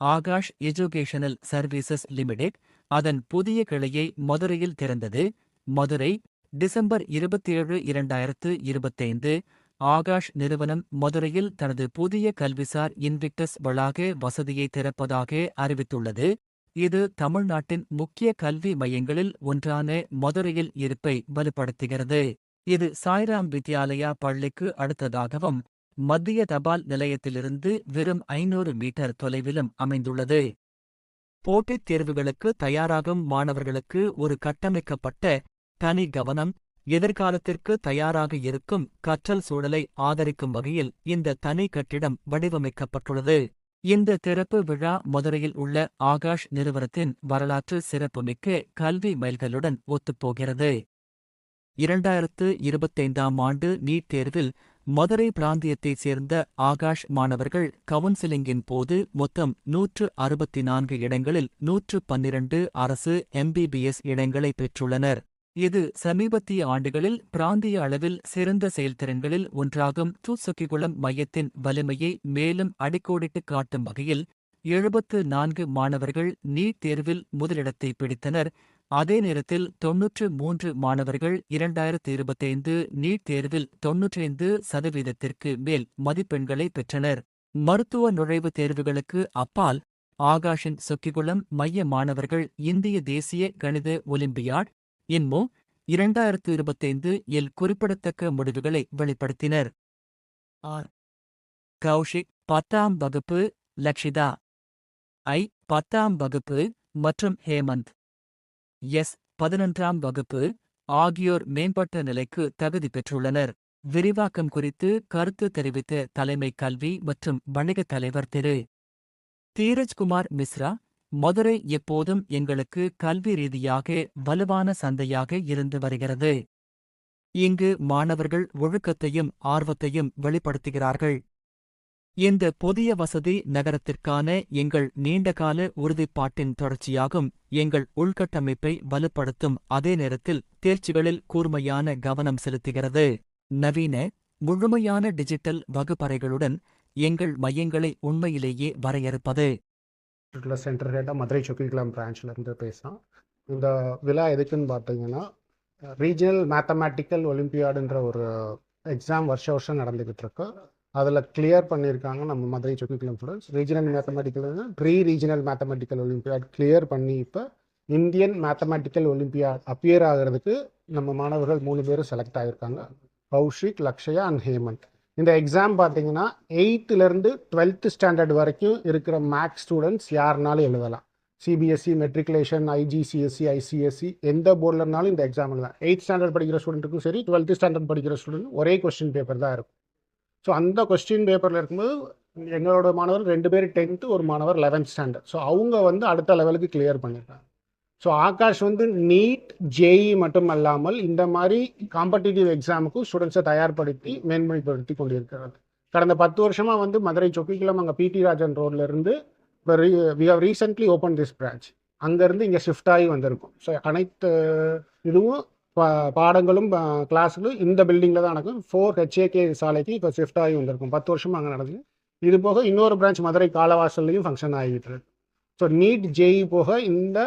Akash educational services limited அதன் புதிய கிளையை மதுரையில் திறந்தது. மதுரை டிசம்பர் இருபத்தேழு இரண்டாயிரத்து இருபத்தைந்து. ஆகாஷ் நிறுவனம் மதுரையில் தனது புதிய கல்விசார் இன்விக்டஸ் வளாக வசதியை திறப்பதாக அறிவித்துள்ளது. இது தமிழ்நாட்டின் முக்கிய கல்வி மையங்களில் ஒன்றான மதுரையில் இருப்பை வலுப்படுத்துகிறது. இது சாய்ராம் வித்யாலயா பள்ளிக்கு அடுத்ததாகவும் மத்திய தபால் நிலையத்திலிருந்து வெறும் ஐநூறு மீட்டர் தொலைவிலும் அமைந்துள்ளது. போட்டித் தேர்வுகளுக்கு தயாராகும் மாணவர்களுக்கு ஒரு கட்டமைக்கப்பட்ட தனி கவனம் எதிர்காலத்திற்கு தயாராக இருக்கும் கற்றல் சூழலை ஆதரிக்கும் வகையில் இந்த தனி கட்டிடம் வடிவமைக்கப்பட்டுள்ளது. இந்த திறப்பு விழா மதுரையில் உள்ள ஆகாஷ் நிறுவனத்தின் வரலாற்று சிறப்புமிக்க கல்வி மைல்களுடன் ஒத்துப்போகிறது. இரண்டாயிரத்து இருபத்தைந்தாம் ஆண்டு நீட் தேர்வில் மதுரை பிராந்தியத்தைச் சேர்ந்த ஆகாஷ் மாணவர்கள் கவுன்சிலிங்கின் போது மொத்தம் நூற்று அறுபத்தி நான்கு இடங்களில் நூற்று பன்னிரண்டு அரசு எம்பிபிஎஸ் இடங்களை பெற்றுள்ளனர். இது சமீபத்திய ஆண்டுகளில் பிராந்திய அளவில் சிறந்த செயல்திறன்களில் ஒன்றாகும். தூசுக்கிகுளம் மையத்தின் வலிமையை மேலும் அடிக்கோடிட்டு காட்டும் வகையில் எழுபத்து நான்கு மாணவர்கள் நீட் தேர்வில் முதலிடத்தை பிடித்தனர். அதே நேரத்தில் தொன்னூற்று மூன்று மாணவர்கள் இரண்டாயிரத்து இருபத்தைந்து நீட் தேர்வில் தொன்னூற்றைந்து சதவீதத்திற்கு மேல் மதிப்பெண்களை பெற்றனர். மருத்துவ நுழைவுத் தேர்வுகளுக்கு அப்பால் ஆகாஷின் சொக்கிகுளம் மைய மாணவர்கள் இந்திய தேசிய கணித ஒலிம்பியாட் இன்மோ இரண்டாயிரத்து இருபத்தைந்து இல் குறிப்பிடத்தக்க முடிவுகளை வெளிப்படுத்தினர். ஆர். கௌஷிக் பத்தாம் வகுப்பு லக்ஷிதா ஐ. பத்தாம் வகுப்பு மற்றும் ஹேமந்த். எஸ் பதினொன்றாம் வகுப்பு ஆகியோர் மேம்பட்ட நிலைக்கு தகுதி பெற்றுள்ளனர். விரிவாக்கம் குறித்து கருத்து தெரிவித்த தலைமை கல்வி மற்றும் வணிகத் தலைவர் திரு. தீரஜ்குமார் மிஸ்ரா மதுரை எப்போதும் எங்களுக்கு கல்வி ரீதியாக வலுவான சந்தையாக இருந்து வருகிறது. இங்கு மாணவர்கள் ஒழுக்கத்தையும் ஆர்வத்தையும் வெளிப்படுத்துகிறார்கள். இந்த புதிய வசதி நகரத்திற்கான எங்கள் நீண்டகால உறுதிப்பாட்டின் தொடர்ச்சியாகும் எங்கள் உள்கட்டமைப்பை வலுப்படுத்தும் அதே நேரத்தில் தேர்ச்சிகளில் கூர்மையான கவனம் செலுத்துகிறது. நவீன முழுமையான டிஜிட்டல் வகுப்பறைகளுடன் எங்கள் மையங்களை உண்மையிலேயே வரையறுப்பது. சென்டர் ஹெட்டாக மதுரை சொக்கிக்குளம் பிரான்ச்லேருந்து இருந்து பேசுகிறோம் இந்த விழா எதுக்குன்னு பார்த்தீங்கன்னா ரீஜனல் மேத்தமேட்டிக்கல் ஒலிம்பியாடுன்ற ஒரு எக்ஸாம் வருஷ வருஷம் நடந்துக்கிட்டு இருக்கு. அதில் கிளியர் பண்ணியிருக்காங்க நம்ம Madurai Chokkikulam students regional mathematical pre regional mathematical olympiad clear பண்ணி இப்போ இந்தியன் மேத்தமெட்டிக்கல் ஒலிம்பியாட் அப்பியர் ஆகிறதுக்கு நம்ம மாணவர்கள் மூணு பேரும் செலக்ட் ஆகியிருக்காங்க கௌஷிக் லக்ஷயா அண்ட் ஹேமந்த். இந்த எக்ஸாம் பார்த்தீங்கன்னா எயித்துலேருந்து டுவெல்த்து ஸ்டாண்டர்ட் வரைக்கும் இருக்கிற மேக்ஸ் ஸ்டூடெண்ட்ஸ் யாருனாலும் எழுதலாம். சிபிஎஸ்சி மெட்ரிகுலேஷன் ஐஜிசிஎஸ்சி ஐசிஎஸ்சி எந்த போர்டில் இருந்தாலும் இந்த எக்ஸாம் எழுதலாம். எயித் ஸ்டாண்டர்ட் படிக்கிற ஸ்டூடெண்ட்டுக்கும் சரி டுவெல்த்து ஸ்டாண்டர்ட் படிக்கிற ஸ்டூடெண்ட் ஒரே கொஸ்டின் பேப்பர் தான் இருக்கும். ஸோ அந்த கொஸ்டின் பேப்பரில் இருக்கும்போது எங்களோட மாணவர் ரெண்டு பேர் டென்த்து ஒரு மாணவர் லெவன்த் ஸ்டாண்டர்ட் ஸோ அவங்க வந்து அடுத்த லெவலுக்கு கிளியர் பண்ணியிருக்காங்க ஸோ ஆகாஷ் வந்து நீட் ஜேஇ மட்டும் அல்லாமல் இந்த மாதிரி காம்படிட்டிவ் எக்ஸாமுக்கும் ஸ்டூடெண்ட்ஸை தயார்படுத்தி மேன்மைப்படுத்தி கொண்டிருக்கிறது. கடந்த பத்து வருஷமாக வந்து மதுரை சொக்கிக்குளம் அங்கே பிடி ராஜன் ரோட்ல இருந்து இப்போ ரீ we have recently open this branch அங்கேருந்து இங்கே ஷிஃப்ட் ஆகி வந்திருக்கும். ஸோ அனைத்து இதுவும் பாடங்களும் கிளாஸுகளும் இந்த பில்டிங்கில் தான் நடக்கும். ஃபோர் ஹெச்ஏகே சாலைக்கு இப்போ ஷிஃப்ட் ஆகி வந்திருக்கும். பத்து வருஷமாக அங்கே நடக்குது. இது போக இன்னொரு பிரான்ச் மதுரை காலவாசல்லையும் ஃபங்க்ஷன் ஆகிட்டு இருக்கு. ஸோ நீட் ஜேஇ போக இந்த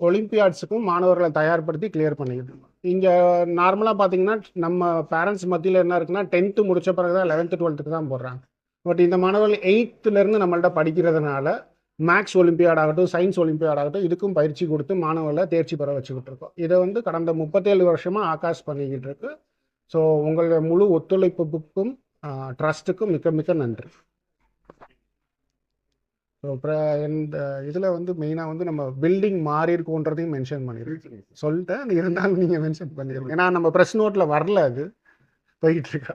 ஒலிம்பியாட்ஸுக்கும் மாணவர்களை தயார்படுத்தி கிளியர் பண்ணிக்கிட்டு இருக்கோம். இங்கே நார்மலாக பார்த்தீங்கன்னா நம்ம பேரண்ட்ஸ் மத்தியில் என்ன இருக்குன்னா டென்த்து முடித்த பிறகு தான் லெவன்த்து டுவெல்த்துக்கு தான் போடுறாங்க. பட் இந்த மாணவர்கள் எயித்துலேருந்து நம்மள்ட்ட படிக்கிறதுனால மேக்ஸ் ஒலிம்பியாட் ஆகட்டும் சயின்ஸ் ஒலிம்பியாட் ஆகட்டும் இதுக்கும் பயிற்சி கொடுத்து மாணவர்களை தேர்ச்சி பெற வச்சுக்கிட்டு இருக்கோம். இதை வந்து கடந்த முப்பத்தேழு வருஷமாக ஆகாஷ் பண்ணிக்கிட்டு இருக்கு. ஸோ உங்களுடைய முழு ஒத்துழைப்புக்கும் ட்ரஸ்ட்டுக்கும் மிக்க மிக்க நன்றி. ஸோ இந்த இதில் வந்து மெயினாக வந்து நம்ம பில்டிங் மாறி இருக்கோன்றதையும் மென்ஷன் பண்ணியிருக்கோம் சொல்லிட்டேன் இருந்தாலும் நீங்கள் மென்ஷன் பண்ணிடுங்க ஏன்னா நம்ம ப்ரெஸ் நோட்டில் வரல அது. போய்கிட்டு இருக்கா.